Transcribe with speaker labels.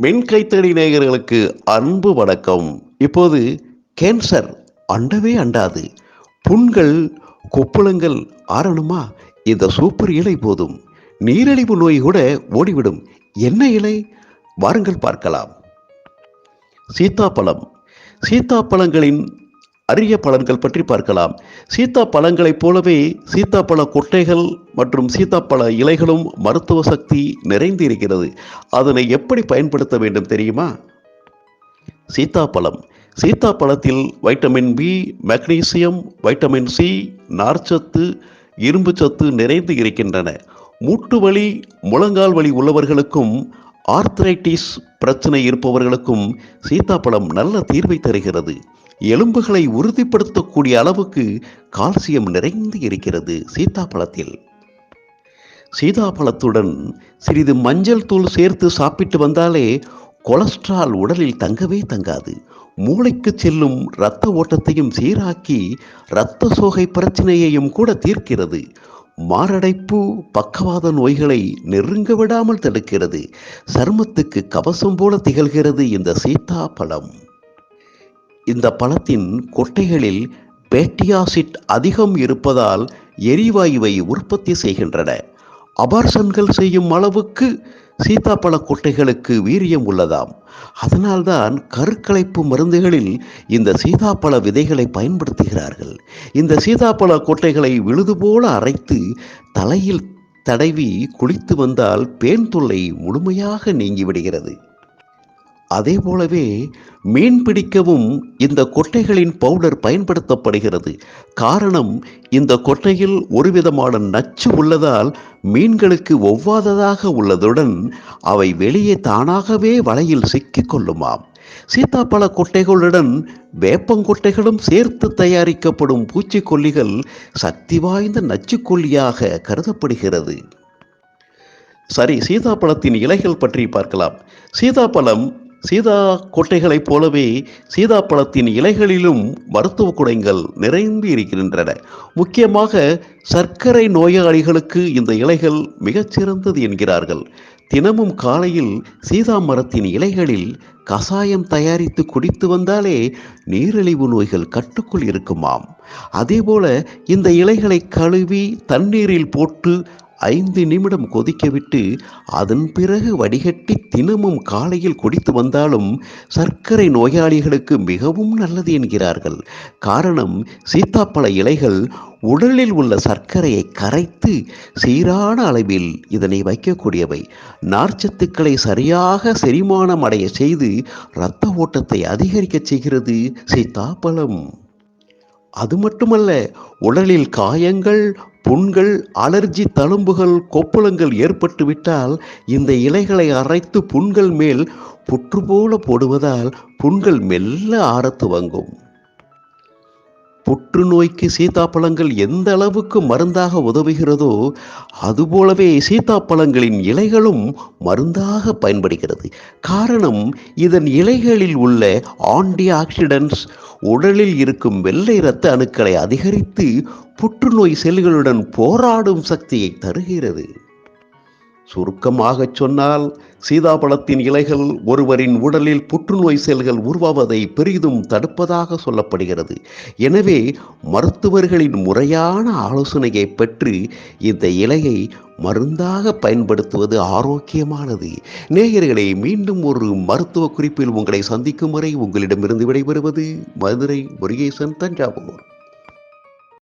Speaker 1: மென் கைத்தடி நேயர்களுக்கு அன்பு வணக்கம். இப்போது கேன்சர் அண்டவே அண்டாது. புண்கள் கொப்புளங்கள் ஆறணுமா? இந்த சூப்பர் இலை போதும். நீரிழிவு நோய் கூட ஓடிவிடும். என்ன இலை? வாருங்கள் பார்க்கலாம். சீத்தாப்பழம். சீத்தாப்பழங்களின் அரிய பலன்கள் பற்றி பார்க்கலாம். சீத்தா பழங்களைப் போலவே சீத்தாப்பழ கொட்டைகள் மற்றும் சீத்தாப்பழ இலைகளும் மருத்துவ சக்தி நிறைந்து இருக்கிறது. அதனை எப்படி பயன்படுத்த வேண்டும் தெரியுமா? சீத்தாப்பழம். சீத்தாப்பழத்தில் vitamin B magnesium vitamin C நார்ச்சத்து இரும்பு சத்து நிறைந்து இருக்கின்றன. மூட்டு வலி முழங்கால் வலி உள்ளவர்களுக்கும் ஆர்த்ரைட்டிஸ் பிரச்சனை இருப்பவர்களுக்கும் சீத்தாப்பழம் நல்ல தீர்வை தருகிறது. எலும்புகளை உறுதிப்படுத்தக்கூடிய அளவுக்கு கால்சியம் நிறைந்து இருக்கிறது சீத்தாப்பழத்தில் சீதாப்பழத்துடன் சிறிது மஞ்சள் தூள் சேர்த்து சாப்பிட்டு வந்தாலே கொலஸ்ட்ரால் உடலில் தங்கவே தங்காது. மூளைக்கு செல்லும் இரத்த ஓட்டத்தையும் சீராக்கி இரத்த சோகை பிரச்சனையையும் கூட தீர்க்கிறது. மாரடைப்பு பக்கவாத நோய்களை நெருங்க விடாமல் தடுக்கிறது. சருமத்துக்கு கவசம் போல திகழ்கிறது இந்த சீதா பழம் இந்த பழத்தின் கொட்டைகளில் பேட்டியாசிட் அதிகம் இருப்பதால் எரிவாயுவை உற்பத்தி செய்கின்றன. அபார்சன்கள் செய்யும் அளவுக்கு சீதாப்பழ கொட்டைகளுக்கு வீரியம் உள்ளதாம். அதனால்தான் கருக்கலைப்பு மருந்துகளில் இந்த சீதாப்பழ விதைகளை பயன்படுத்துகிறார்கள். இந்த சீதாப்பழ கொட்டைகளை விழுது போல அரைத்து தலையில் தடவி குளித்து வந்தால் பேன் தொல்லை முழுமையாக நீங்கிவிடுகிறது. அதே போலவே மீன் பிடிக்கவும் இந்த கொட்டைகளின் பவுடர் பயன்படுத்தப்படுகிறது. காரணம் இந்த கொட்டையில் ஒரு விதமான நச்சு உள்ளதால் மீன்களுக்கு ஒவ்வாததாக உள்ளதுடன் அவை வெளியே தானாகவே வலையில் சிக்கிக் கொள்ளுமாம். சீத்தாப்பழ கொட்டைகளுடன் வேப்பங்கொட்டைகளும் சேர்த்து தயாரிக்கப்படும் பூச்சிக்கொல்லிகள் சக்தி வாய்ந்த நச்சுக்கொல்லியாக கருதப்படுகிறது. சரி சீதாப்பழத்தின் இலைகள் பற்றி பார்க்கலாம். சீதாப்பழம் சீதா கோட்டைகளைப் போலவே சீதாப்பழத்தின் இலைகளிலும் மருத்துவ குடைங்கள் நிறைந்து இருக்கின்றன. முக்கியமாக சர்க்கரை நோயாளிகளுக்கு இந்த இலைகள் மிகச்சிறந்தது என்கிறார்கள். தினமும் காலையில் சீதா மரத்தின் இலைகளில் கசாயம் தயாரித்து குடித்து வந்தாலே நீரிழிவு நோய்கள் கட்டுக்குள் இருக்குமாம். அதேபோல இந்த இலைகளை கழுவி தண்ணீரில் போட்டு ஐந்து நிமிடம் கொதிக்கவிட்டு அதன் பிறகு வடிகட்டி தினமும் காலையில் குடித்து வந்தாலும் சர்க்கரை நோயாளிகளுக்கு மிகவும் நல்லது என்கிறார்கள். காரணம் சீத்தாப்பழ இலைகள் உடலில் உள்ள சர்க்கரையை கரைத்து சீரான அளவில் இதனை வைக்கக்கூடியவை. நார்ச்சத்துக்களை சரியாக செரிமானம் அடைய செய்து இரத்த ஓட்டத்தை அதிகரிக்கச் செய்கிறது சீத்தாப்பழம். அது மட்டுமல்ல உடலில் காயங்கள் புண்கள் அலர்ஜி தழும்புகள் கொப்புளங்கள் ஏற்பட்டுவிட்டால் இந்த இலைகளை அரைத்து புண்கள் மேல் புற்று போல போடுவதால் புண்கள் மெல்ல ஆறத்து துவங்கும். புற்றுநோய்க்கு சீதாப்பழங்கள் எந்த அளவுக்கு மருந்தாக உதவுகிறதோ அதுபோலவே சீதாப்பழங்களின் இலைகளும் மருந்தாக பயன்படுகிறது. காரணம் இதன் இலைகளில் உள்ள ஆன்டி ஆக்சிடென்ட்ஸ் உடலில் இருக்கும் வெள்ளை இரத்த அணுக்களை அதிகரித்து புற்றுநோய் செல்களுடன் போராடும் சக்தியை தருகிறது. சுருக்கமாகச் சொன்னால் சீதாபழத்தின் இலைகள் ஒருவரின் உடலில் புற்றுநோய் செல்கள் உருவாவதை பெரிதும் தடுப்பதாக சொல்லப்படுகிறது. எனவே மருத்துவர்களின் முறையான ஆலோசனையை பெற்று இந்த இலையை மருந்தாக பயன்படுத்துவது ஆரோக்கியமானது. நேயர்களை மீண்டும் ஒரு மருத்துவ குறிப்பில் உங்களை சந்திக்கும் வரை உங்களிடமிருந்து விடைபெறுவது மதுரை முருகேசன் தஞ்சாவூர்.